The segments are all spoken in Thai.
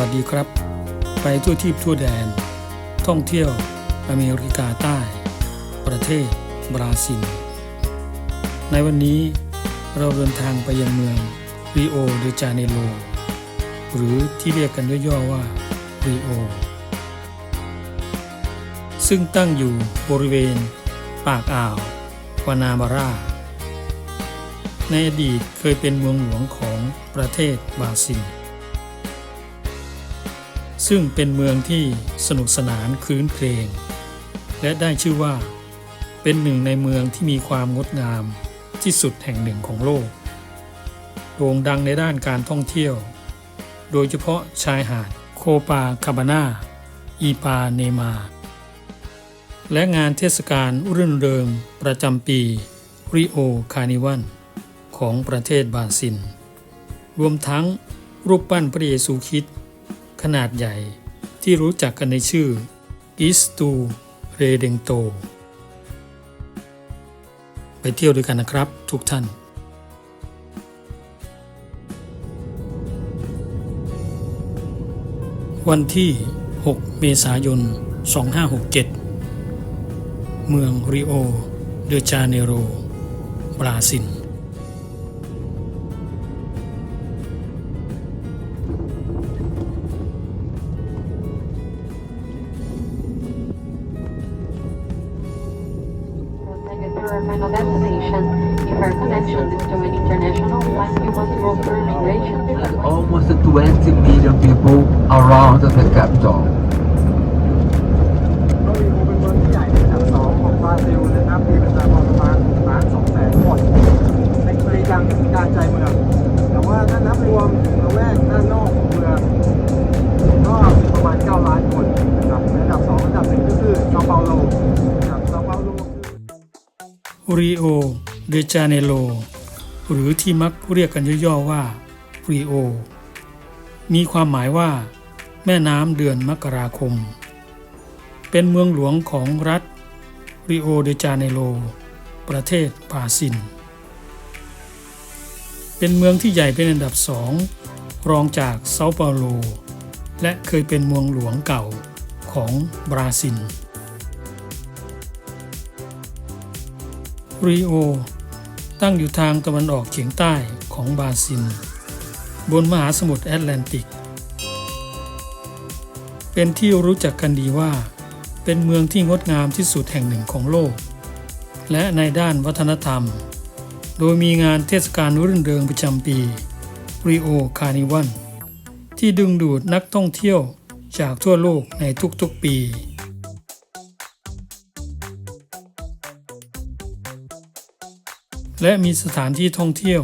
วัสดีครับ ไปทั่วทิพย์ทั่วแดน ท่องเที่ยวอเมริกาใต้ ประเทศบราซิล ในวันนี้เราเดินทางไปยังเมืองริโอเดจาเนโรหรือที่เรียกกันย่อๆว่าริโอ ซึ่งตั้งอยู่บริเวณ ปากอ่าววานามารา ในอดีตเคยเป็นเมืองหลวงของประเทศบราซิล ซึ่งเป็นเมืองที่สนุกสนานคลื้นเพลงและได้ชื่อว่า เป็นหนึ่งในเมืองที่มีความงดงามที่สุดแห่งหนึ่งของโลก โด่งดังในด้านการท่องเที่ยว โดยเฉพาะชายหาดโคปาคาบานาอีปาเนมา และงานเทศกาลรื่นเริงประจำปีริโอคานิวันของประเทศบราซิล รวมทั้งรูปปั้นพระเยซูคริสต์ ขนาดใหญ่ที่รู้จักกันในชื่อกิสตูเรเดงโต ไปเที่ยวด้วยกันนะครับทุกท่านวันที่ 6 เมษายน 2567 เมืองริโอ เดจาเนโร บราซิล Join International Black World Migration. And almost 20 million people around the capital. รบิโอ เดจาเนโล หรือที่มักเรียกกันย่อๆว่าปรีโอ มีความหมายว่า แม่น้ำเดือนมกราคม เป็นเมืองหลวงของรัฐริโอเดจาเนโรประเทศปาซิน เป็นเมืองที่ใหญ่เป็นอันดับสองรองจากเซาเปาโล และเคยเป็นเมืองหลวงเก่าของบราซิล ริโอ ตั้งอยู่ทางตะวันออกเฉียงใต้ของบราซิล บนมหาสมุทรแอตแลนติก เป็นที่รู้จักกันดีว่า เป็นเมืองที่งดงามที่สุดแห่งหนึ่งของโลก และในด้านวัฒนธรรม โดยมีงานเทศกาลรื่นเริงประจำปีริโอคาร์นิวันที่ดึงดูดนักท่องเที่ยวจากทั่วโลกในทุกๆปี และมีสถานที่ท่องเที่ยว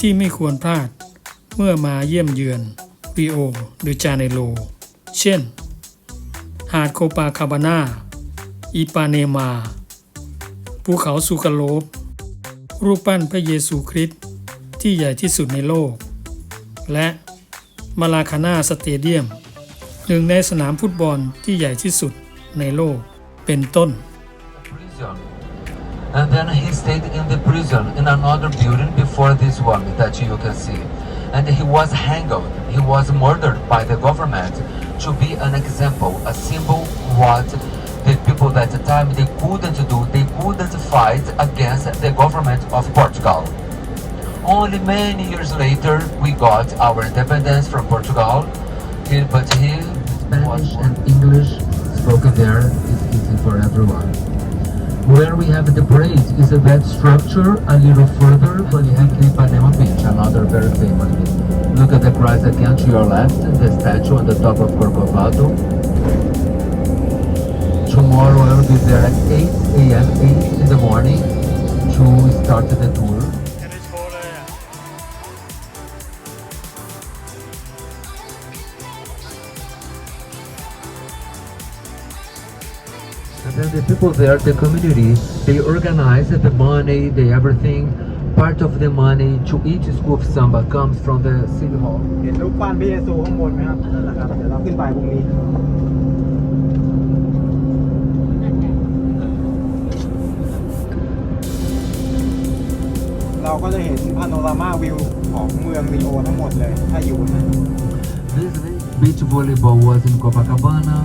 ที่ไม่ควรพลาดเมื่อมาเยี่ยมเยือนริโอหรือจาเนโรเช่น หาดโคปาคาบาน่าอีปาเนมา ภูเขาซูกาโลบ รูปปั้นพระเยซูคริสต์ที่ใหญ่ที่สุดในโลก และมาลาคานาสเตเดียม หนึ่งในสนามฟุตบอลที่ใหญ่ที่สุดในโลกเป็นต้น Prison. And then he stayed in the prison in another building before this one that you can see. And he was hanged. He was murdered by the government to be an example, a symbol what the people at the time they couldn't do. They couldn't fight against the government of Portugal. Only many years later, we got our independence from Portugal. But he, Spanish and English spoken there is easy for everyone. Where we have the bridge is a bed structure a little further, but you have the Ipanema Beach, another very famous beach. Look at the grass again to your left, the statue on the top of Corcovado. Tomorrow I will be there at 8 a.m., 8 in the morning to start the tour. people there, the community, they organize the money, they everything. Part of the money to each school of samba comes from the city hall. เห็นรูปปั้นพระเยซูข้างบนไหมครับนั่นแหละครับเดี๋ยวเราขึ้นไปพรุ่งนี้ เราก็จะเห็นพาโนรามาวิวของเมืองริโอทั้งหมดเลย ถ้าอยู่นะ This way Beach volleyball was in Copacabana.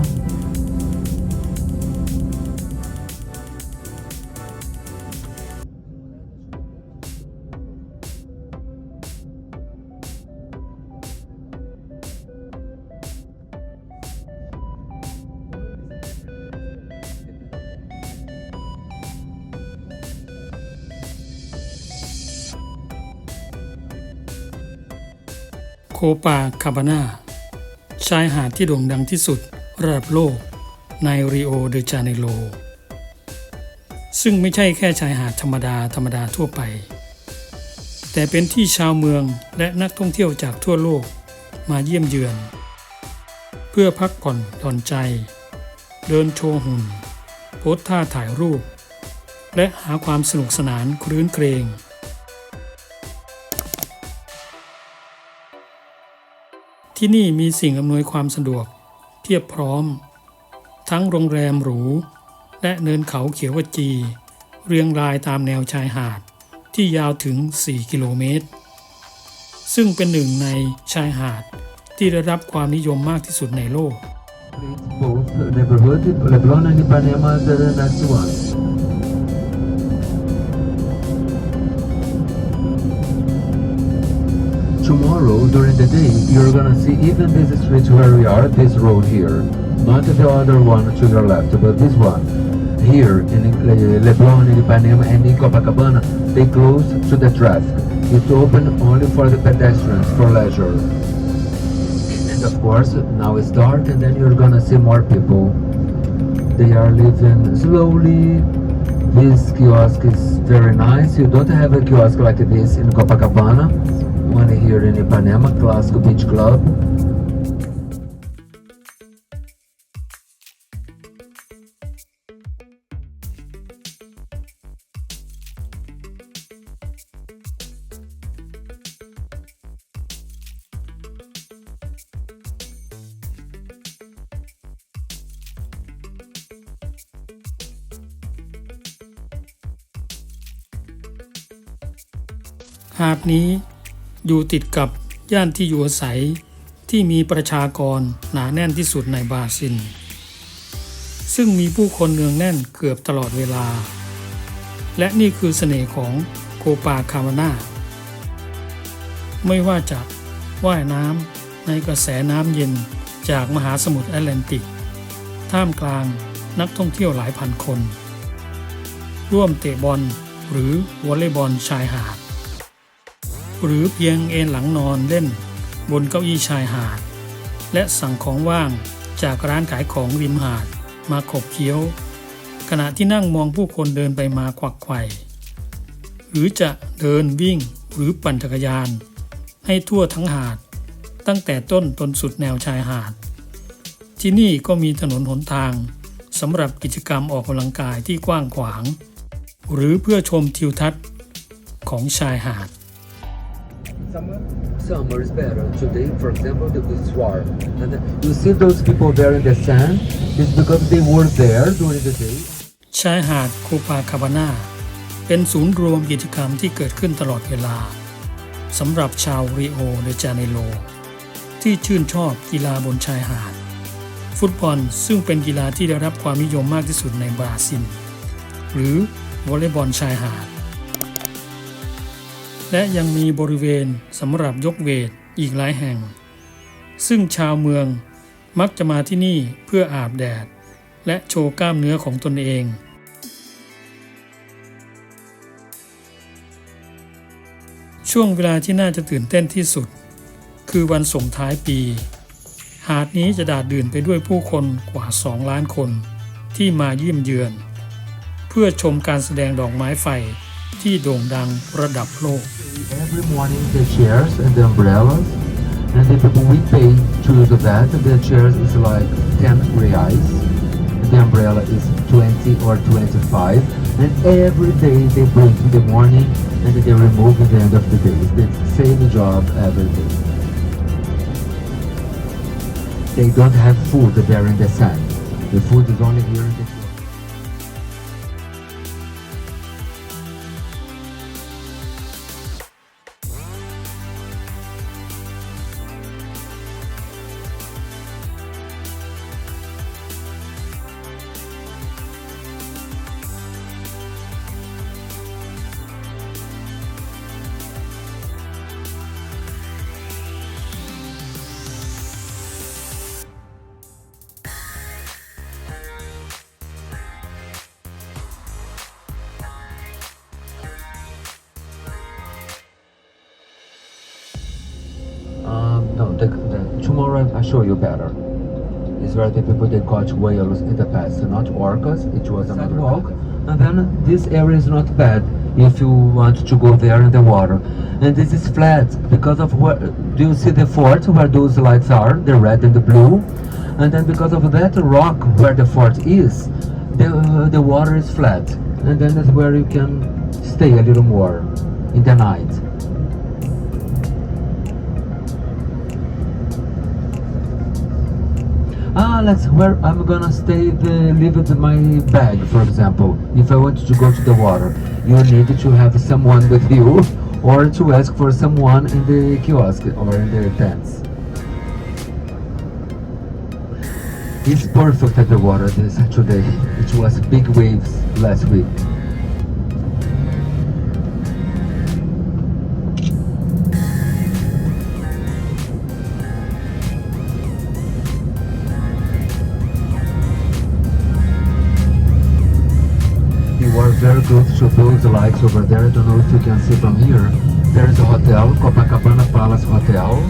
โคปาคาบาน่าชายหาดที่โด่งดังที่สุดระดับโลกในริโอเดจาเนโรซึ่งไม่ใช่แค่ชายหาดธรรมดาธรรมดาทั่วไป แต่เป็นที่ชาวเมืองและนักท่องเที่ยวจากทั่วโลกมาเยี่ยมเยือน เพื่อพักผ่อนหย่อนใจ เดินโชว์หุ่น โพสท่าถ่ายรูป และหาความสนุกสนานครื้นเครง ที่นี่มีสิ่งอำนวยความสะดวกเพียบพร้อม ทั้งโรงแรมหรู และเนินเขาเขียวขจี เรียงรายตามแนวชายหาดที่ยาวถึง 4 กิโลเมตร ซึ่งเป็นหนึ่งในชายหาดที่ได้รับความนิยมมากที่สุดในโลก Both neighborhood, Leblon and Ipanema, the next one. Tomorrow, during the day, you're gonna see even this street where we are, this road here. Not the other one to your left, but this one. Here in uh, Leblon, in Ipanema, and in Copacabana, they close to the traffic. It's open only for the pedestrians, for leisure. And of course, now it's dark, and then you're gonna see more people. They are living slowly. This kiosk is very nice. You don't have a kiosk like this in Copacabana. One here in Ipanema, Classico Beach Club. หาดนี้ อยู่ติดกับย่านที่อยู่อาศัยที่มีประชากรหนาแน่นที่สุดในบราซิล ซึ่งมีผู้คนเนืองแน่นเกือบตลอดเวลา และนี่คือเสน่ห์ของโคปาคามานาไม่ว่าจะว่ายน้ำในกระแสน้ำเย็นจากมหาสมุทรแอตแลนติก ท่ามกลางนักท่องเที่ยวหลายพันคน ร่วมเตะบอลหรือวอลเลย์บอลชายหาด หรือเพียงเอนหลังนอนเล่น บนเก้าอี้ชายหาด และสั่งของว่างจากร้านขายของริมหาดมาขบเคี้ยว ขณะที่นั่งมองผู้คนเดินไปมาควักไข่หรือจะเดินวิ่งหรือปั่นจักรยาน ให้ทั่วทั้งหาด ตั้งแต่ต้นจนสุดแนวชายหาด ที่นี่ก็มีถนนหนทางสำหรับกิจกรรมออกกำลังกายที่กว้างขวาง หรือเพื่อชมทิวทัศน์ของชายหาด Summer Summer is better. Today, for example, the it's warm. And you see those people there in the sand? It's because they were there during the day. ชายหาดคูปาคาบาน่าเป็นศูนย์รวมกิจกรรมที่เกิดขึ้นตลอดเวลาสำหรับชาวริโอเดจาเนโรที่ชื่นชอบกีฬาบนชายหาด ฟุตบอลซึ่งเป็นกีฬาที่ได้รับความนิยมมากที่สุดในบราซิล หรือวอลเลย์บอลชายหาด และยังมีบริเวณสำหรับยกเวทอีกหลายแห่ง ซึ่งชาวเมืองมักจะมาที่นี่เพื่ออาบแดด และโชว์กล้ามเนื้อของตนเอง ช่วงเวลาที่น่าจะตื่นเต้นที่สุด คือวันส่งท้ายปี หาดนี้จะดาดดื่นไปด้วยผู้คนกว่า 2 ล้านคนที่มาเยี่ยมเยือน เพื่อชมการแสดงดอกไม้ไฟ ที่โด่งดังระดับโลก Every morning the chairs and the umbrellas and the people we pay to do that the chairs is like 10 reais the umbrella is 20 or 25 and every day they bring in the morning and they remove at the end of the day it's the same job every day they don't have food there in the sand the food is only here in the tomorrow I show you better. It's where the people they caught whales in the past, not orcas. It was another walk. And then this area is not bad if you want to go there in the water. And this is flat because of where. Do you see the fort where those lights are? The red and the blue. And then because of that rock where the fort is, the the water is flat. And then that's where you can stay a little more in the night. Ah, that's where I'm gonna stay. The leave it in my bag, for example. If I want to go to the water, you need to have someone with you, or to ask for someone in the kiosk or in the tents. It's perfect at the water this today. It was big waves last week. Are very good to those lights over there. I don't know if you can see from here. There is a hotel, Copacabana Palace Hotel.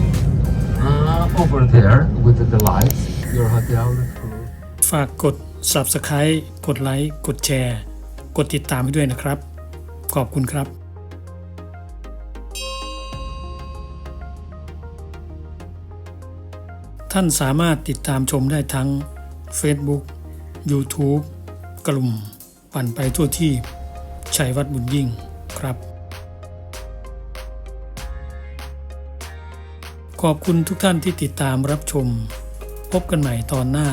Uh, over there with the lights. Your hotel is closed. ฝากกด Subscribe กดไลค์กดแชร์กดติดตามให้ด้วยนะครับ ขอบคุณครับท่านสามารถติดตามชมได้ทั้ง Facebook YouTube กลุ่ม ปั่นไปทั่วที่ ชัยวัดบุญยิ่งครับ ขอบคุณทุกท่านที่ติดตามรับชม พบกันใหม่ตอนหน้า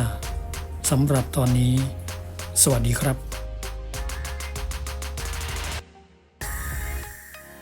สำหรับตอนนี้ สวัสดีครับ